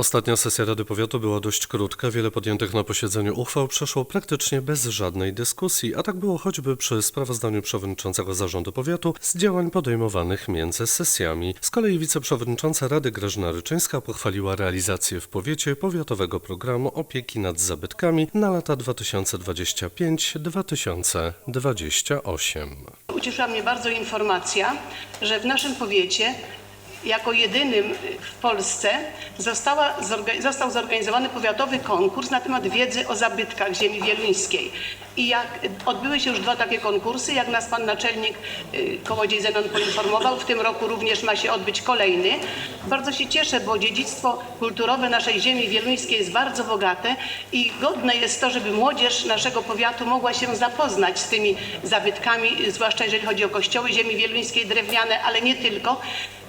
Ostatnia sesja Rady Powiatu była dość krótka, wiele podjętych na posiedzeniu uchwał przeszło praktycznie bez żadnej dyskusji, a tak było choćby przy sprawozdaniu przewodniczącego zarządu powiatu z działań podejmowanych między sesjami. Z kolei wiceprzewodnicząca Rady Grażyna Ryczyńska pochwaliła realizację w powiecie powiatowego programu opieki nad zabytkami na lata 2025-2028. Ucieszyła mnie bardzo informacja, że w naszym powiecie jako jedynym w Polsce została, został zorganizowany powiatowy konkurs na temat wiedzy o zabytkach ziemi wieluńskiej. I jak odbyły się już dwa takie konkursy, jak nas pan naczelnik y, Kołodziej Zenon poinformował, w tym roku również ma się odbyć kolejny. Bardzo się cieszę, bo dziedzictwo kulturowe naszej ziemi wieluńskiej jest bardzo bogate i godne jest to, żeby młodzież naszego powiatu mogła się zapoznać z tymi zabytkami, zwłaszcza jeżeli chodzi o kościoły ziemi wieluńskiej drewniane, ale nie tylko.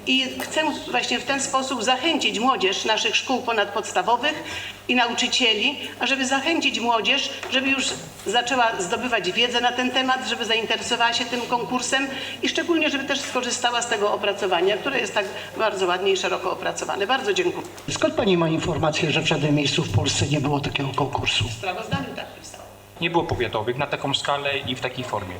I chcę właśnie w ten sposób zachęcić młodzież naszych szkół ponadpodstawowych i nauczycieli, ażeby zachęcić młodzież, żeby już zaczęła zdobywać wiedzę na ten temat, żeby zainteresowała się tym konkursem i szczególnie, żeby też skorzystała z tego opracowania, które jest tak bardzo ładnie i szeroko opracowane. Bardzo dziękuję. Skąd pani ma informację, że w żadnym miejscu w Polsce nie było takiego konkursu? W sprawozdaniu tak. Nie było powiatowych na taką skalę i w takiej formie.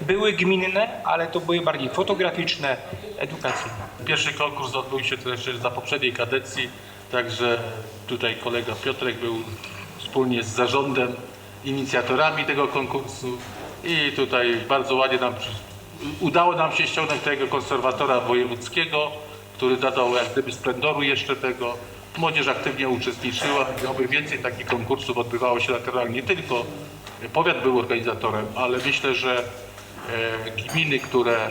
Były gminne, ale to były bardziej fotograficzne, edukacyjne. Pierwszy konkurs odbył się też za poprzedniej kadencji, także tutaj kolega Piotrek był wspólnie z zarządem inicjatorami tego konkursu i tutaj bardzo ładnie nam udało nam się ściągnąć tego konserwatora wojewódzkiego, który dodał jak gdyby splendoru jeszcze tego. Młodzież aktywnie uczestniczyła i oby więcej takich konkursów odbywało się na terenie. Nie tylko powiat był organizatorem, ale myślę, że e, gminy, które e,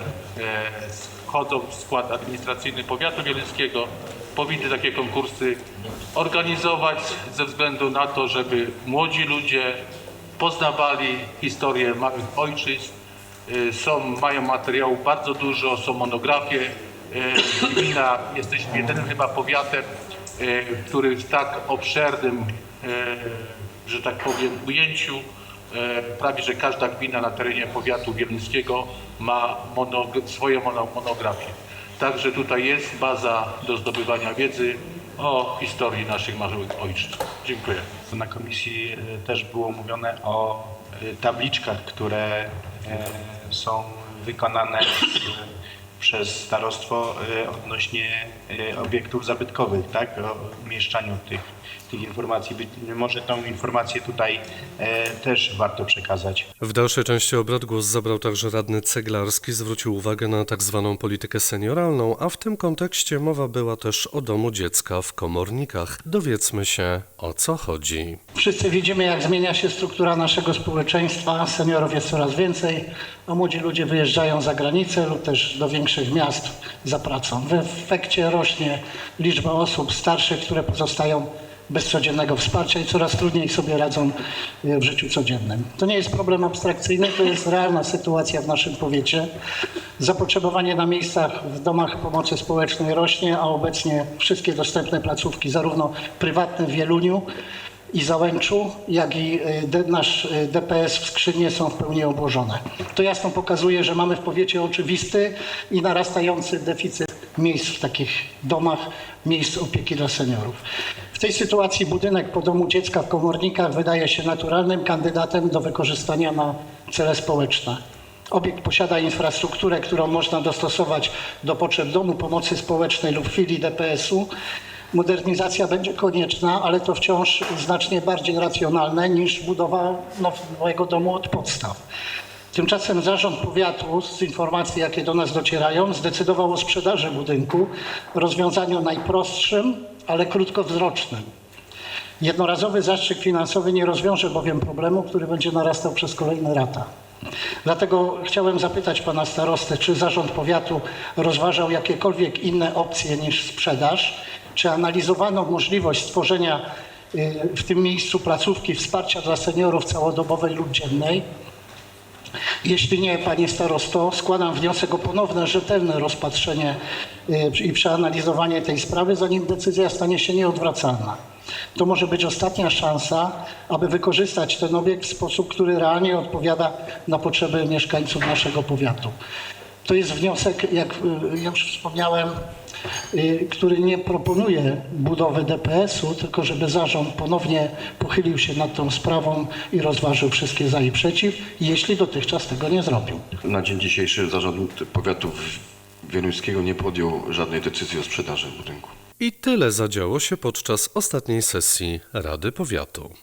wchodzą w skład administracyjny powiatu wieluńskiego, powinny takie konkursy organizować ze względu na to, żeby młodzi ludzie poznawali historię małych ojczyzn. E, Są, mają materiałów bardzo dużo, są monografie. Gmina, jesteśmy jedynym chyba powiatem, który w tak obszernym, e, że tak powiem, ujęciu E, prawie że każda gmina na terenie powiatu wieluńskiego ma mono, swoje mono, monografie. Także tutaj jest baza do zdobywania wiedzy o historii naszych małych ojczyzn. Dziękuję. Na komisji e, też było mówione o e, tabliczkach, które e, są wykonane e, przez starostwo e, odnośnie e, obiektów zabytkowych, tak? O umieszczaniu tych, tych informacji. Być może tą informację tutaj e, też warto przekazać. W dalszej części obrad głos zabrał także radny Ceglarski, zwrócił uwagę na tak zwaną politykę senioralną, a w tym kontekście mowa była też o domu dziecka w Komornikach. Dowiedzmy się, o co chodzi. Wszyscy widzimy, jak zmienia się struktura naszego społeczeństwa. Seniorów jest coraz więcej, a młodzi ludzie wyjeżdżają za granicę lub też do większych miast za pracą. W efekcie rośnie liczba osób starszych, które pozostają bez codziennego wsparcia i coraz trudniej sobie radzą e, w życiu codziennym. To nie jest problem abstrakcyjny, to jest realna sytuacja w naszym powiecie. Zapotrzebowanie na miejscach w domach pomocy społecznej rośnie, a obecnie wszystkie dostępne placówki, zarówno prywatne w Wieluniu, i Załęczu, jak i D- nasz y, DPS w Skrzynie są w pełni obłożone. To jasno pokazuje, że mamy w powiecie oczywisty i narastający deficyt miejsc w takich domach, miejsc opieki dla seniorów. W tej sytuacji budynek po domu dziecka w Komornikach wydaje się naturalnym kandydatem do wykorzystania na cele społeczne. Obiekt posiada infrastrukturę, którą można dostosować do potrzeb domu pomocy społecznej lub filii DPS-u. Modernizacja będzie konieczna, ale to wciąż znacznie bardziej racjonalne niż budowa nowego domu od podstaw. Tymczasem zarząd powiatu, z informacji jakie do nas docierają, zdecydował o sprzedaży budynku, rozwiązaniu najprostszym, ale krótkowzrocznym. Jednorazowy zastrzyk finansowy nie rozwiąże bowiem problemu, który będzie narastał przez kolejne lata. Dlatego chciałem zapytać pana starostę, czy zarząd powiatu rozważał jakiekolwiek inne opcje niż sprzedaż? Czy analizowano możliwość stworzenia y, w tym miejscu placówki wsparcia dla seniorów całodobowej lub dziennej? Jeśli nie, panie starosto, składam wniosek o ponowne, rzetelne rozpatrzenie y, i przeanalizowanie tej sprawy, zanim decyzja stanie się nieodwracalna. To może być ostatnia szansa, aby wykorzystać ten obiekt w sposób, który realnie odpowiada na potrzeby mieszkańców naszego powiatu. To jest wniosek, jak y, już wspomniałem, y, który nie proponuje budowy DPS-u, tylko żeby zarząd ponownie pochylił się nad tą sprawą i rozważył wszystkie za i przeciw, jeśli dotychczas tego nie zrobił. Na dzień dzisiejszy Zarząd Powiatu Wieluńskiego nie podjął żadnej decyzji o sprzedaży budynku. I tyle zadziało się podczas ostatniej sesji Rady Powiatu.